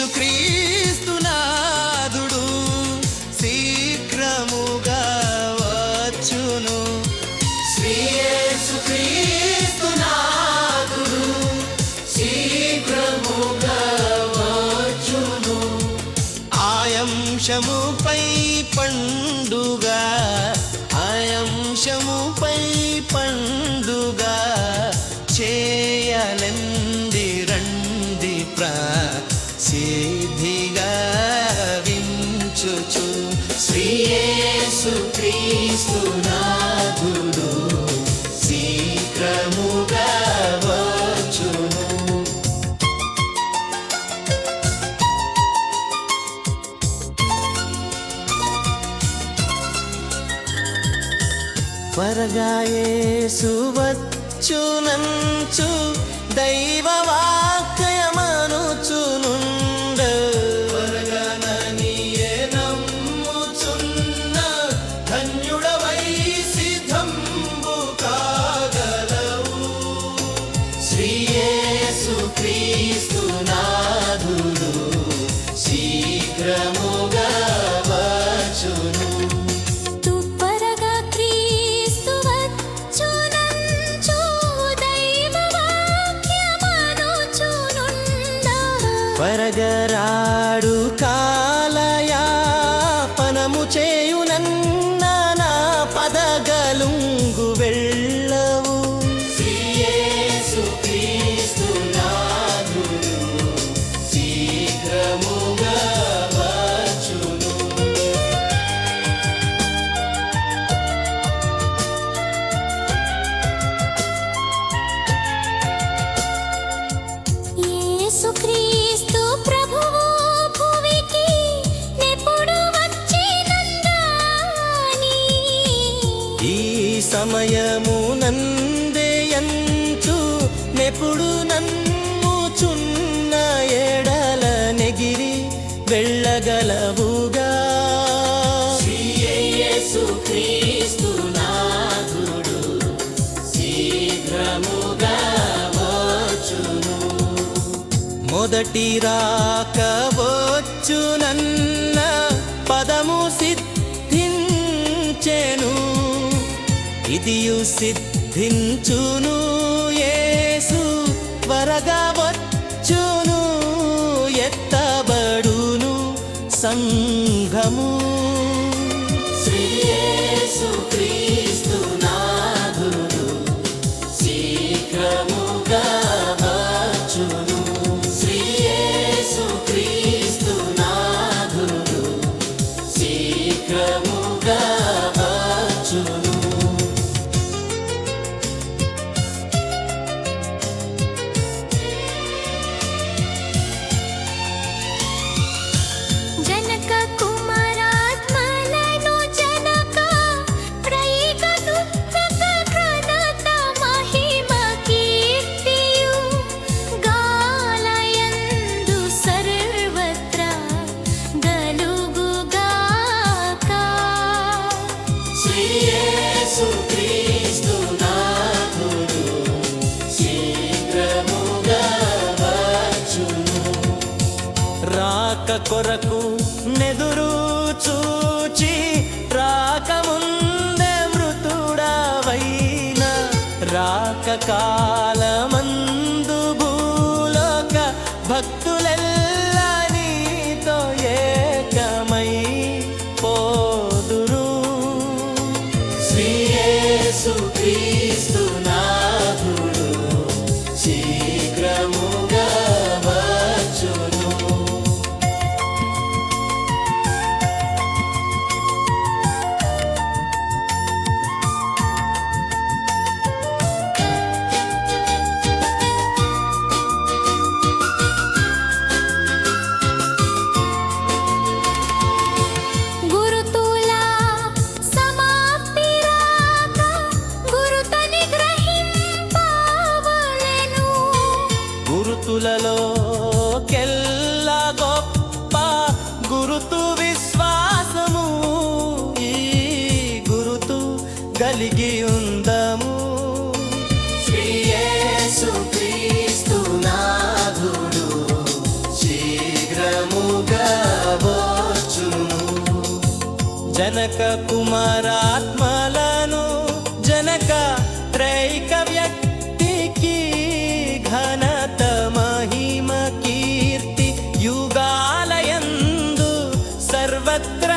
యేసుక్రీస్తునాథుడు శీఘ్రముగా వచ్చును. శ్రీ యేసుక్రీస్తునాథుడు శీఘ్రముగా వచ్చును. ఆయంశముపై పండుగ ఆయంశముపై పండుగ. క్రీస్తునాథుడు శీఘ్రముగా వచ్చును. త్వరగా యేసు వచ్చునంచు పరగరాడు కాలయాపనము సమయము నందేయంచు నెప్పుడు నమ్ముచున్న ఎడల నెగిరి వెళ్ళగలవుగా. మొదటి రాక శీఘ్రముగా నన్న పదము సిద్ధించెను. ఇదియు సిద్ధించును యేసు త్వరగా వచ్చును ఎత్తబడును సంఘము. రాక కొరకు నెదురు చూచి రాకముందే మృతుడవైన రాక కాలమందు భూలోక భక్తు గురుతులలో కెల్లా గొప్ప గురుతు విశ్వాసము. ఈ గురుతు కలిగి ఉందము. శ్రీయేసు క్రీస్తు నాథుడు శీఘ్రముగా జనక కుమారాత్మలను జనక త్రైక but